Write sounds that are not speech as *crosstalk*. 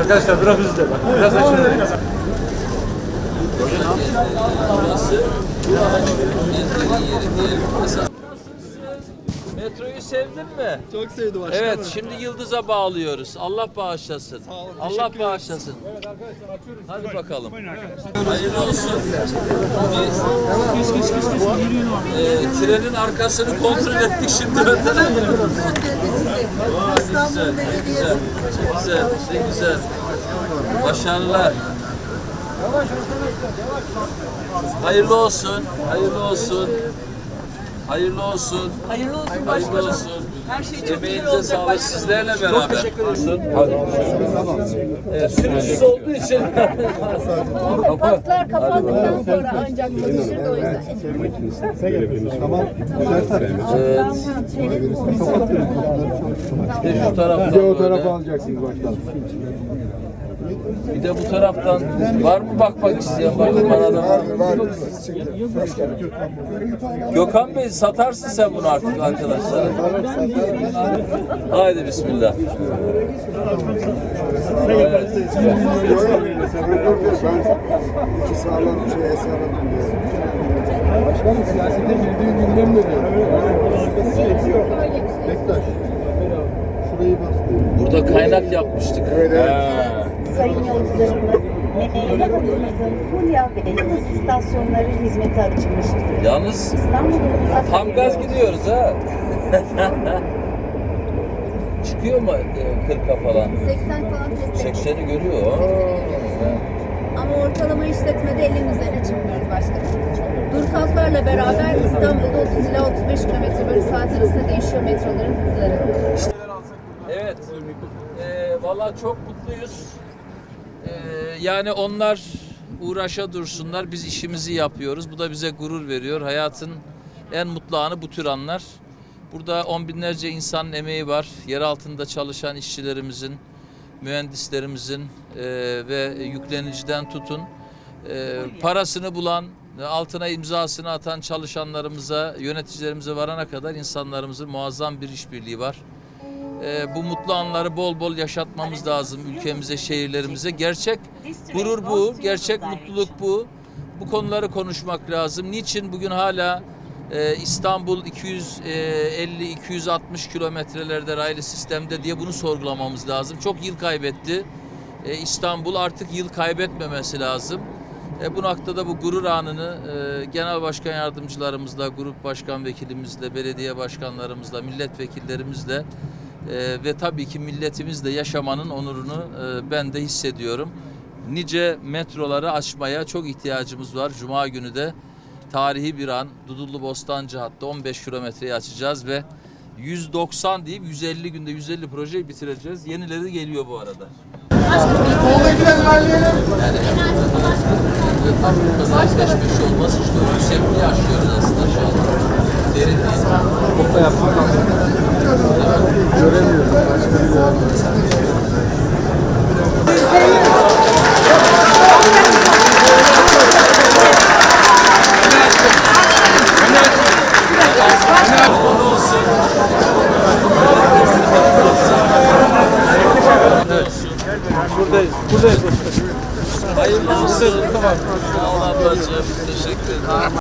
Arkadaşlar biraz hızlı. Bak. Biraz açın. Metroyu sevdin mi? Çok sevdim başkanım. Evet, şimdi Yıldız'a bağlıyoruz. Allah bağışlasın. Allah bağışlasın. Hadi bakalım. Hayırlı olsun. Biz, Ee, trenin arkasını kontrol ettik şimdi önden. İstanbul Belediyesi. Güzel, ne güzel. Başarılar. Hayırlı olsun, hayırlı olsun. Hayırlı olsun. Hayırlı olsun Hayırlı olsun. Her şey çok iyi olacak sağlık sizlerle beraber. Çok teşekkür ederim. Evet, sürücüsü olduğu için. *laughs* Paslar kapandıktan sonra ancak da o yüzden. Bir de şu taraftan Bir o tarafa alacaksınız başkanım. Bir de bu taraftan var mı bakmak isteyen bakın bana da var. Gökhan Bey satarsın sen bunu artık arkadaşlara. Haydi bismillah. Evet. İki sağlam. Başkanım siyasete girdiği gündem ne diyor? Bektaş. Burada kaynak yapmıştık. Ha. Sayın yolcularımız, Fulya ve Elazığ istasyonları hizmete açılmıştır. Yalnız İstanbul'da tam gaz gidiyoruz ha. *laughs* Çıkıyor mu e, 40'a falan? 80 falan test ettik. 80'i görüyor. Ama ortalama işletmede 50'nin üzerine çıkmıyoruz başkanım. Dur kalklarla beraber İstanbul'da 30 ila 35 km bölü saat arasında değişiyor metroların hızları. Evet. Ee, Valla çok mutluyuz. Yani onlar uğraşa dursunlar. Biz işimizi yapıyoruz. Bu da bize gurur veriyor. Hayatın en mutlu anı bu tür anlar. Burada on binlerce insanın emeği var. Yer altında çalışan işçilerimizin, mühendislerimizin e, ve yükleniciden tutun e, parasını bulan, altına imzasını atan çalışanlarımıza, yöneticilerimize varana kadar insanlarımızın muazzam bir işbirliği var. Ee, bu mutlu anları bol bol yaşatmamız lazım ülkemize, şehirlerimize. Gerçek gurur bu, gerçek mutluluk bu. Bu konuları konuşmak lazım. Niçin bugün hala e, İstanbul 250-260 kilometrelerde raylı sistemde diye bunu sorgulamamız lazım. Çok yıl kaybetti. E, İstanbul artık yıl kaybetmemesi lazım. E, bu noktada bu gurur anını e, genel başkan yardımcılarımızla, grup başkan vekilimizle, belediye başkanlarımızla, milletvekillerimizle e, ve tabii ki milletimizle yaşamanın onurunu e, ben de hissediyorum. Nice metroları açmaya çok ihtiyacımız var. Cuma günü de tarihi bir an Dudullu Bostancı hattı 15 kilometreyi açacağız ve 190 deyip 150 günde 150 projeyi bitireceğiz. Yenileri geliyor bu arada. Tam bu kadar eşleşmiş olması işte o yüksekliği aslında şu anda. Derin değil. Göremiyorum. Başka bir. Buradayız. Buradayız. Hayırlı olsun. Sağ ol ablacığım. Teşekkür ederim.